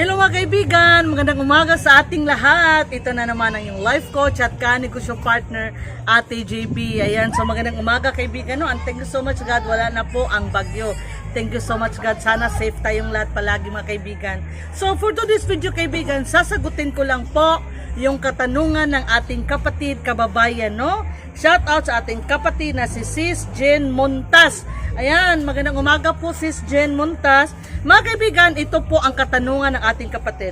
Hello mga kaibigan, magandang umaga sa ating lahat. Ito na naman ang yung life coach at kanegosyo partner, Ate JB. Ayan, so magandang umaga kaibigan. No? And thank you so much God, wala na po ang bagyo. Thank you so much God, sana safe tayong lahat palagi mga kaibigan. So for today's video kaibigan, sasagutin ko lang po yung katanungan ng ating kapatid, kababayan, no? Shout out sa ating kapatid na si Sis Jen Montas. Ayan, magandang umaga po Sis Jen Montas. Mga kaibigan, ito po ang katanungan ng ating kapatid.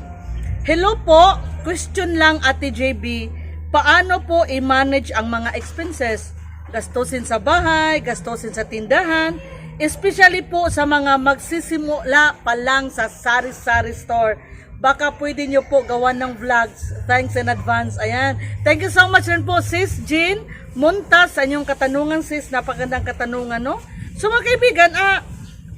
Hello po, question lang Ate JB, paano po i-manage ang mga expenses? Gastusin sa bahay, gastusin sa tindahan, especially po sa mga magsisimula pa lang sa sari-sari store. Baka pwede nyo po gawan ng vlogs. Thanks in advance. Ayan. Thank you so much rin po, Sis Jean Montas, sa inyong katanungan, Sis. Napagandang katanungan, no? So, mga kaibigan, ah,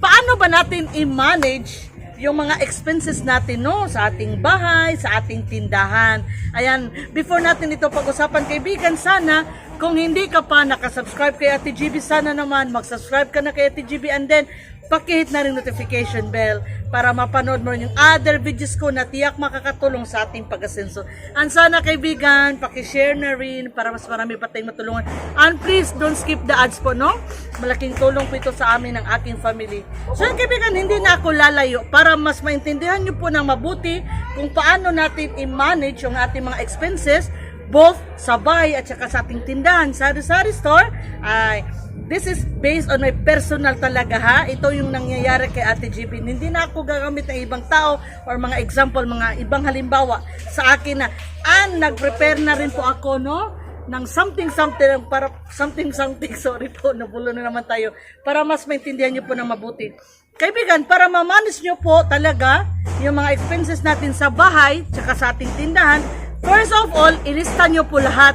paano ba natin i-manage yung mga expenses natin no sa ating bahay, sa ating tindahan. Ayan, before natin ito pag-usapan kaibigan, sana kung hindi ka pa nakasubscribe kay Ate GB, sana naman mag-subscribe ka na kay Ate GB and then pakihit na rin notification bell para mapanood mo yung other videos ko na tiyak makakatulong sa ating pag-asenso. And sana kaibigan, pakishare na rin para mas marami pa tayong matulungan. And please, don't skip the ads po, no? Malaking tulong po ito sa amin ng aking family. So yun, kaibigan, hindi na ako lalayo para mas maintindihan nyo po ng mabuti kung paano natin i-manage yung ating mga expenses both sa bahay at saka sa ating tindahan, sari-sari store, ay this is based on my personal talaga ha. Ito yung nangyayari kay Ate GB. Hindi na ako gagamit ng ibang tao or mga example, mga ibang halimbawa sa akin na an nag-prepare na rin po ako no ng something something para something something sorry po nabulo na naman tayo para mas maintindihan niyo po ng mabuti. Kaibigan, para ma-manage nyo po talaga yung mga expenses natin sa bahay tsaka sa ating tindahan, First of all, ilista nyo po lahat.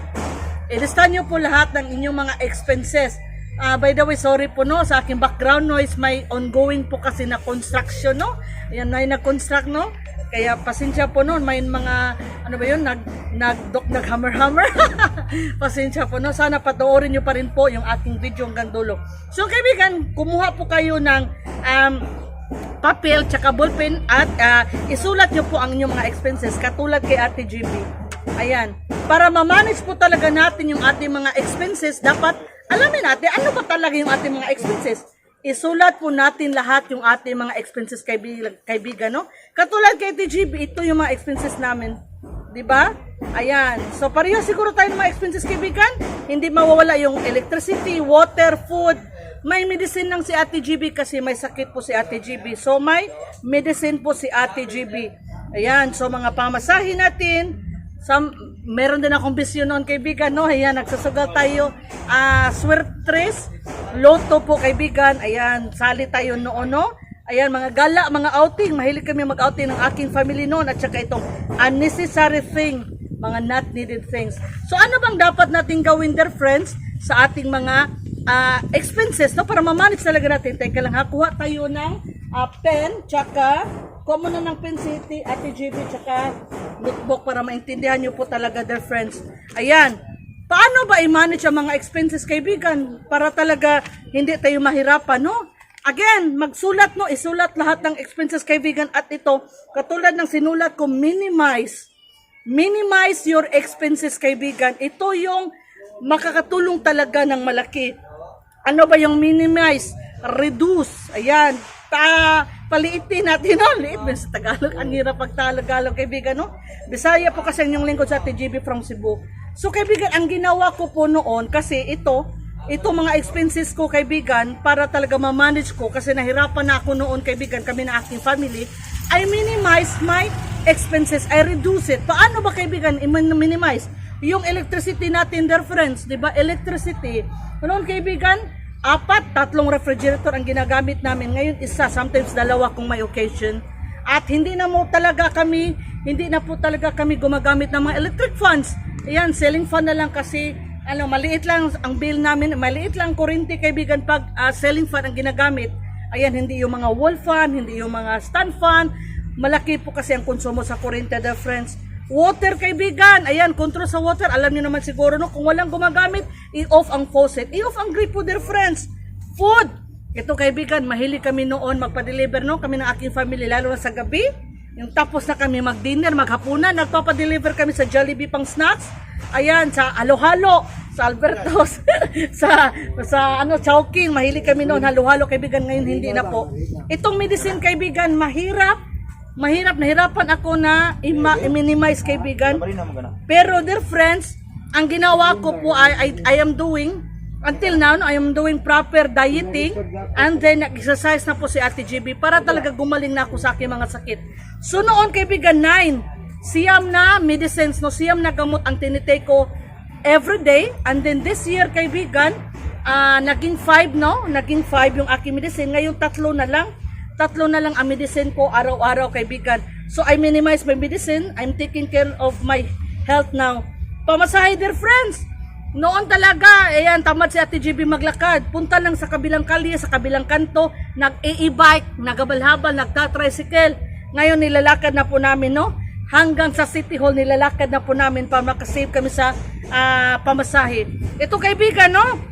Ilista nyo po lahat ng inyong mga expenses. Ah, by the way, sorry po no, sa aking background noise, may ongoing po kasi na construction, no? Ayan, may nag-construct, no? Kaya pasensya po no, may mga, ano ba yun, nag, nag, dok, nag hammer hammer. pasensya po no, sana patoorin nyo pa rin po yung aking video hanggang dulo. So kaibigan, kumuha po kayo ng, um, papel tsaka ballpen at ah, isulat nyo po ang inyong mga expenses katulad kay Ate GB. Ayan. Para ma-manage po talaga natin yung ating mga expenses, dapat alamin natin ano ba talaga yung ating mga expenses. Isulat po natin lahat yung ating mga expenses kaibigan, kaibigan no? Katulad kay Ate GB, ito yung mga expenses namin. 'Di ba? Ayan. So pareho siguro tayo ng mga expenses kaibigan. Hindi mawawala yung electricity, water, food, may medicine lang si Ate GB kasi may sakit po si Ate GB. So may medicine po si Ate GB. Ayan, so mga pamasahe natin, some, meron din akong bisyon noon kaibigan, no? Ayan, nagsusugal tayo. Ah, swertres, loto po kaibigan. Ayan, sali tayo noon, no? Ayan, mga gala, mga outing. Mahilig kami mag-outing ng aking family noon at saka itong unnecessary thing, mga not needed things. So ano bang dapat nating gawin there, friends, sa ating mga ah, expenses, no? Para ma-manage talaga natin. Teka lang, ha? Kuha tayo ng ah, pen, tsaka, mo na ng pen city, Ate GB, tsaka notebook para maintindihan nyo po talaga, dear friends. Ayan. Paano ba i-manage ang mga expenses, kaibigan? Para talaga hindi tayo mahirapan, no? Again, magsulat, no? Isulat lahat ng expenses, kaibigan. At ito, katulad ng sinulat ko, minimize. Minimize your expenses, kaibigan. Ito yung makakatulong talaga ng malaki. Ano ba yung minimize? Reduce. Ayan. Ta paliitin natin, no? Liit ba sa Tagalog? Ang hirap pag Tagalog, kaibigan, no? Bisaya po kasi yung lingkod sa TGB from Cebu. So, kaibigan, ang ginawa ko po noon, kasi ito, ito mga expenses ko, kaibigan, para talaga ma-manage ko, kasi nahirapan na ako noon, kaibigan, kami na aking family, I minimize my expenses. I reduce it. Paano ba, kaibigan, i-minimize? Yung electricity natin, dear friends, di ba? Electricity. Noon, kaibigan, apat, tatlong refrigerator ang ginagamit namin. Ngayon, isa, sometimes dalawa kung may occasion. At hindi na mo talaga kami, hindi na po talaga kami gumagamit ng mga electric fans. Ayan, selling fan na lang kasi, ano, maliit lang ang bill namin, maliit lang kuryente kaibigan pag ah, selling fan ang ginagamit. Ayan, hindi yung mga wall fan, hindi yung mga stand fan. Malaki po kasi ang konsumo sa kuryente, the friends. Water kaibigan, ayan, control sa water. Alam niyo naman siguro no, kung walang gumagamit, i-off ang faucet. I-off ang grip po, dear friends. Food. Ito kaibigan, mahilig kami noon magpa-deliver no, kami ng aking family, lalo na sa gabi. Yung tapos na kami mag-dinner, maghapunan, nagpapadeliver kami sa Jollibee pang snacks. Ayan, sa halo-halo, sa Albertos, sa sa ano Chowking, mahilig kami noon halo-halo kaibigan ngayon hindi na po. Itong medicine kaibigan mahirap. Mahirap, nahirapan ako na ima- i-minimize kaibigan. Pero dear friends, ang ginawa ko po ay I, I am doing until now no, I am doing proper dieting and then nag-exercise na po si Ate GB para talaga gumaling na ako sa aking mga sakit. So noon kaibigan 9, siyam na medicines no, siyam na gamot ang tinitake ko every day and then this year kaibigan ah, naging 5 no, naging 5 yung aking medicine. Ngayon tatlo na lang tatlo na lang ang medicine ko araw-araw kaibigan. So I minimize my medicine. I'm taking care of my health now. Pamasahe dear friends. Noon talaga, ayan, tamad si Ate GB maglakad. Punta lang sa kabilang kalye, sa kabilang kanto, nag-e-bike, nagabal-habal, nagta-tricycle. Ngayon nilalakad na po namin, no? Hanggang sa City Hall, nilalakad na po namin para makasave kami sa ah, pamasahe. Ito kaibigan, no?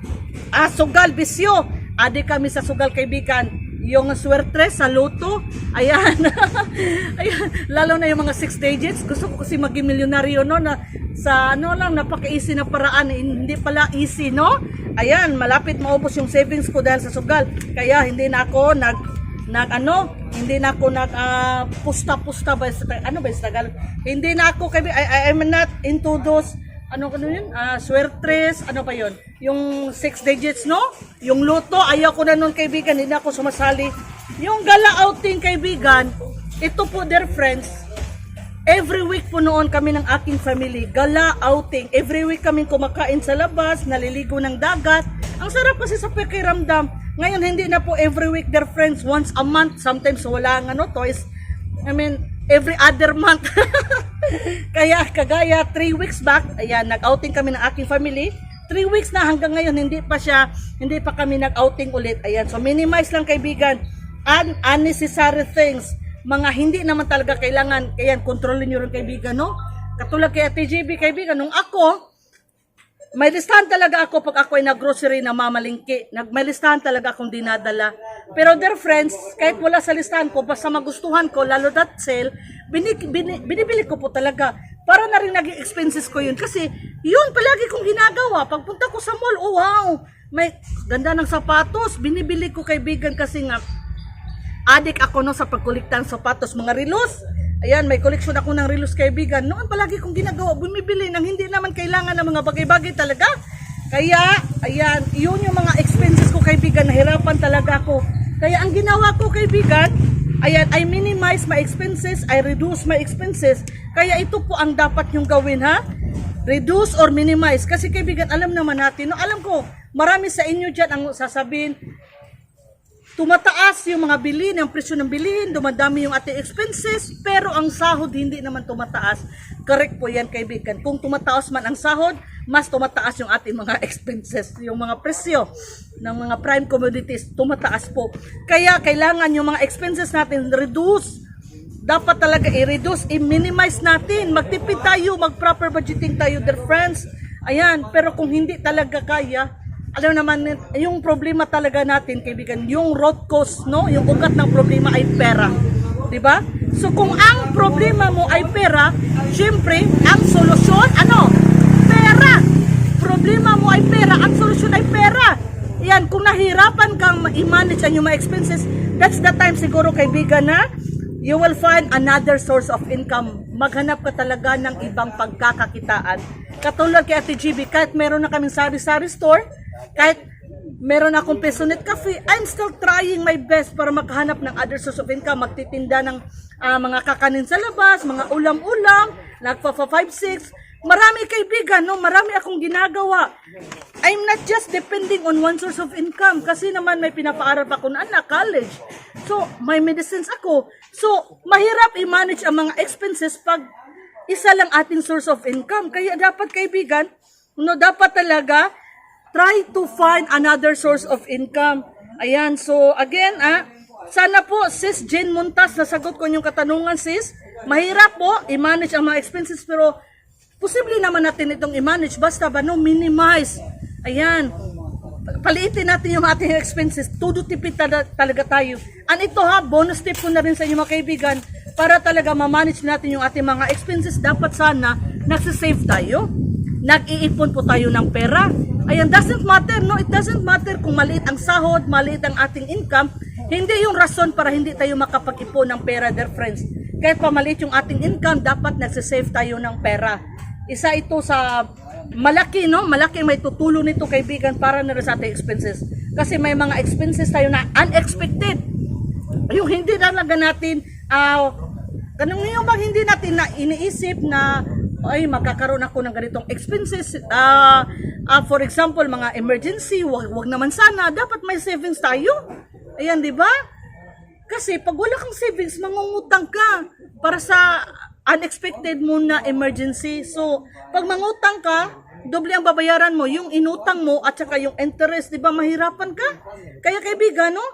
Ah, sugal, bisyo. Adi kami sa sugal kaibigan. Yung swerte sa loto. Ayan. Ayan. Lalo na yung mga six digits. Gusto ko kasi maging milyonaryo no na sa ano lang napaka-easy na paraan. Hindi pala easy no. Ayan, malapit maubos yung savings ko dahil sa sugal. Kaya hindi na ako nag nag ano, hindi na ako nag ah, pusta-pusta ba sa ano ba sa Tagalog? Hindi na ako kay I, I am not into those ano ano yun? Ah, swertres, ano pa yun? Yung six digits, no? Yung luto, ayaw ko na nun kaibigan, hindi na ako sumasali. Yung gala outing kaibigan, ito po dear friends, every week po noon kami ng aking family, gala outing. Every week kami kumakain sa labas, naliligo ng dagat. Ang sarap kasi sa pakiramdam. Ngayon hindi na po every week dear friends, once a month, sometimes wala ang ano, toys. I mean, every other month. Kaya kagaya 3 weeks back, ayan, nag-outing kami ng aking family. 3 weeks na hanggang ngayon hindi pa siya, hindi pa kami nag-outing ulit. Ayan, so minimize lang kaibigan un unnecessary things. Mga hindi naman talaga kailangan, ayan, kontrolin nyo rin kaibigan, no? Katulad kay Ate JB kaibigan, nung ako, may listahan talaga ako pag ako ay nag-grocery na mamalingki. Nag, may listahan talaga akong dinadala. Pero dear friends, kahit wala sa listahan ko, basta magustuhan ko, lalo that sale, binibili ko po talaga. Para na rin naging expenses ko yun. Kasi yun palagi kong ginagawa. Pagpunta ko sa mall, oh wow, may ganda ng sapatos. Binibili ko kaibigan kasi nga, adik ako no sa pagkulikta ng sapatos, mga relos. Ayan, may koleksyon ako ng relos kaibigan. Noon palagi kong ginagawa, bumibili ng hindi naman kailangan ng mga bagay-bagay talaga. Kaya, ayan, yun yung mga expenses ko kaibigan, nahirapan talaga ako. Kaya ang ginawa ko kaibigan, ayan, I minimize my expenses, I reduce my expenses. Kaya ito po ang dapat yung gawin ha. Reduce or minimize. Kasi kaibigan, alam naman natin, no, alam ko, marami sa inyo dyan ang sasabihin, tumataas yung mga bilhin, ang presyo ng bilhin, dumadami yung ating expenses, pero ang sahod hindi naman tumataas. Correct po yan kaibigan. Kung tumataas man ang sahod, mas tumataas yung ating mga expenses, yung mga presyo ng mga prime commodities, tumataas po. Kaya kailangan yung mga expenses natin reduce. Dapat talaga i-reduce, i-minimize natin. Magtipid tayo, mag-proper budgeting tayo, dear friends. Ayan, pero kung hindi talaga kaya, alam naman, yung problema talaga natin, kaibigan, yung root cause, no? Yung ugat ng problema ay pera. ba? So kung ang problema mo ay pera, syempre, ang solusyon, ano? Pera. Problema mo ay pera, ang solusyon ay pera. Yan, kung nahirapan kang i-manage ang iyong mga expenses, that's the time siguro kaibigan na you will find another source of income. Maghanap ka talaga ng ibang pagkakakitaan. Katulad kay Ate GB, kahit meron na kaming sari-sari store, kahit meron akong Pesonet Cafe, I'm still trying my best para makahanap ng other source of income. Magtitinda ng ah, mga kakanin sa labas, mga ulam-ulam, nagpa 5-6. Marami kaibigan, no? marami akong ginagawa. I'm not just depending on one source of income kasi naman may pinapaaral pa ako na anak, college. So, may medicines ako. So, mahirap i-manage ang mga expenses pag isa lang ating source of income. Kaya dapat kaibigan, no, dapat talaga try to find another source of income. Ayan, so again, ah, sana po, sis Jane Montas, nasagot ko yung katanungan, sis. Mahirap po i-manage ang mga expenses, pero posible naman natin itong i-manage. Basta ba, no, minimize. Ayan, paliitin natin yung ating expenses. Todo tipid tala- talaga tayo. And ito ha, bonus tip ko na rin sa inyo mga kaibigan. para talaga ma-manage natin yung ating mga expenses, dapat sana nagsisave tayo. Nag-iipon po tayo ng pera. Ayan, doesn't matter, no? It doesn't matter kung maliit ang sahod, maliit ang ating income. Hindi yung rason para hindi tayo makapag-ipon ng pera, dear friends. Kahit pa maliit yung ating income, dapat nagsisave tayo ng pera. Isa ito sa malaki, no? Malaki may tutulong nito kaibigan para na rin sa ating expenses. Kasi may mga expenses tayo na unexpected yung hindi talaga natin ah kanang yung bang hindi natin na iniisip na ay magkakaroon ako ng ganitong expenses. Ah ah, for example mga emergency wag, wag naman sana. Dapat may savings tayo. Ayan di ba? Kasi pag wala kang savings mangungutang ka para sa unexpected mo na emergency. So pag mangutang ka doble ang babayaran mo yung inutang mo at saka yung interest di ba? Mahirapan ka. Kaya kaibigan no?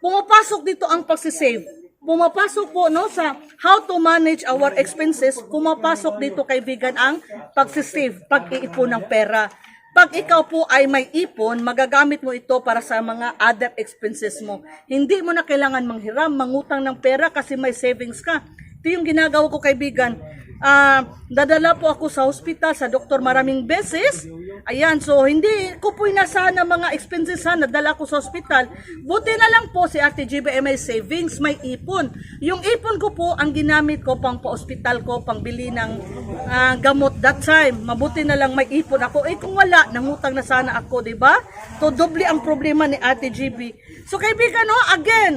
Pumapasok dito ang pagsisave. Pumapasok po no sa how to manage our expenses, pumapasok dito kaibigan ang pagsisave, pag-iipon ng pera. Pag ikaw po ay may ipon, magagamit mo ito para sa mga other expenses mo. Hindi mo na kailangan manghiram, mangutang ng pera kasi may savings ka. Ito yung ginagawa ko kaibigan. Ah, dadala po ako sa hospital, sa doktor maraming beses. Ayan, so hindi ko po inasahan ng mga expenses ha, nadala ko sa hospital. Buti na lang po si Ate GB ay may savings, may ipon. Yung ipon ko po, ang ginamit ko pang pa-hospital ko, pang bili ng ah, gamot that time. Mabuti na lang may ipon ako. Eh kung wala, nangutang na sana ako, di ba? So doble ang problema ni Ate GB. So kaibigan, no, again,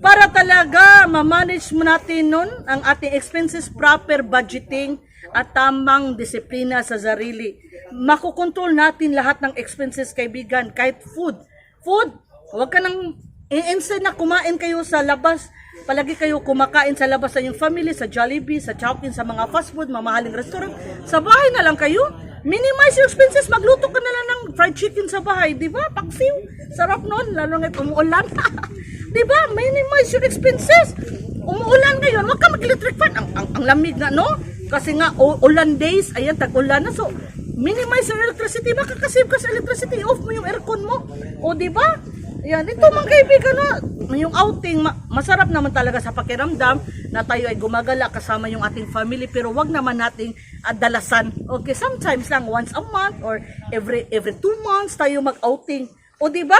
para talaga ma-manage mo natin nun ang ating expenses, proper budgeting at tamang disiplina sa sarili. Makukontrol natin lahat ng expenses, kaibigan, kahit food. Food, huwag ka nang, i-instead na kumain kayo sa labas, palagi kayo kumakain sa labas sa inyong family, sa Jollibee, sa Chowking, sa mga fast food, mamahaling restaurant. Sa bahay na lang kayo. Minimize your expenses. Magluto ka na lang ng fried chicken sa bahay. Di ba? Paksiw. Sarap nun. Lalo ngayon umuulan. di ba? Minimize your expenses. Umuulan ngayon. Huwag ka mag-electric fan. Ang, ang, ang lamig na, no? Kasi nga, ulan days. Ayan, tag-ulan na. So, minimize your electricity. Makakasave ka sa electricity. Off mo yung aircon mo. O, di ba? Yan, ito mga kaibigan, no? yung outing, ma- masarap naman talaga sa pakiramdam na tayo ay gumagala kasama yung ating family pero wag naman nating dalasan. Okay, sometimes lang once a month or every every two months tayo mag-outing. O di ba?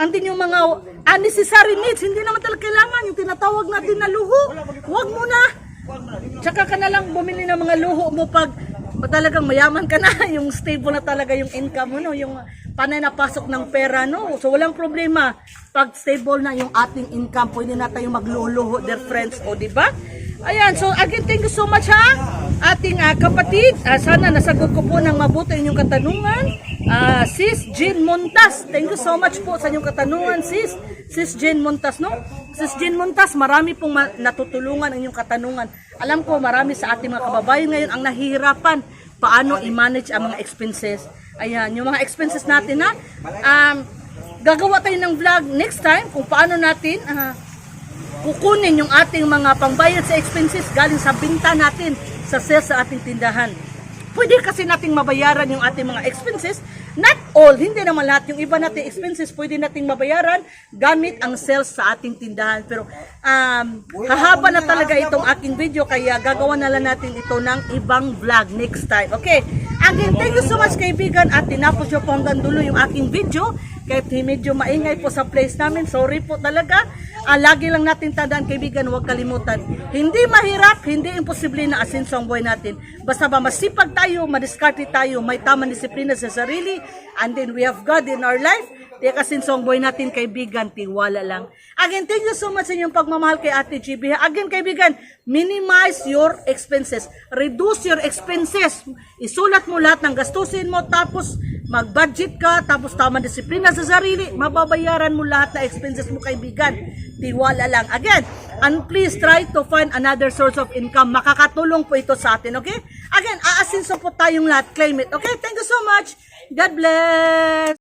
Andin yung mga unnecessary needs, hindi naman talaga kailangan yung tinatawag natin na luho. Wag mo na. Tsaka ka na lang bumili ng mga luho mo pag talagang mayaman ka na, yung stable na talaga yung income mo, no? yung panay na pasok ng pera, no? So, walang problema. Pag stable na yung ating income, pwede na tayong magluluho, dear friends, o, di ba? Ayan, so again, thank you so much, ha? Ating ah, kapatid, ah, sana nasagot ko po ng mabuti inyong katanungan. Ah, sis Jean Montas, thank you so much po sa inyong katanungan, sis. Sis Jean Montas, no? Sis Jean Montas, marami pong ma- natutulungan ang inyong katanungan. Alam ko, marami sa ating mga kababayan ngayon ang nahihirapan paano i-manage ang mga expenses. Ayan, yung mga expenses natin na um, gagawa tayo ng vlog next time kung paano natin ah, kukunin yung ating mga pangbayad sa expenses galing sa binta natin sa sales sa ating tindahan. Pwede kasi nating mabayaran yung ating mga expenses. Not all, hindi naman lahat. Yung iba nating expenses, pwede nating mabayaran gamit ang sales sa ating tindahan. Pero um, hahaba na talaga itong aking video, kaya gagawa na lang natin ito ng ibang vlog next time. Okay? Again, thank you so much kaibigan at tinapos nyo po hanggang dulo yung aking video. Kahit medyo maingay po sa place namin, sorry po talaga. Ah, lagi lang natin tandaan kaibigan, huwag kalimutan. Hindi mahirap, hindi imposible na asenso ang buhay natin. Basta ba masipag tayo, madiskarte tayo, may tamang disiplina sa sarili, and then we have God in our life, Tiyak asenso ang buhay natin kaibigan, tiwala lang. Again, thank you so much sa inyong pagmamahal kay Ate GB. Again, kaibigan, minimize your expenses. Reduce your expenses. Isulat mo lahat ng gastusin mo, tapos mag-budget ka, tapos tama disiplina sa sarili, mababayaran mo lahat na expenses mo kaibigan. Tiwala lang. Again, and please try to find another source of income. Makakatulong po ito sa atin, okay? Again, aasinso po tayong lahat. Claim it, okay? Thank you so much. God bless!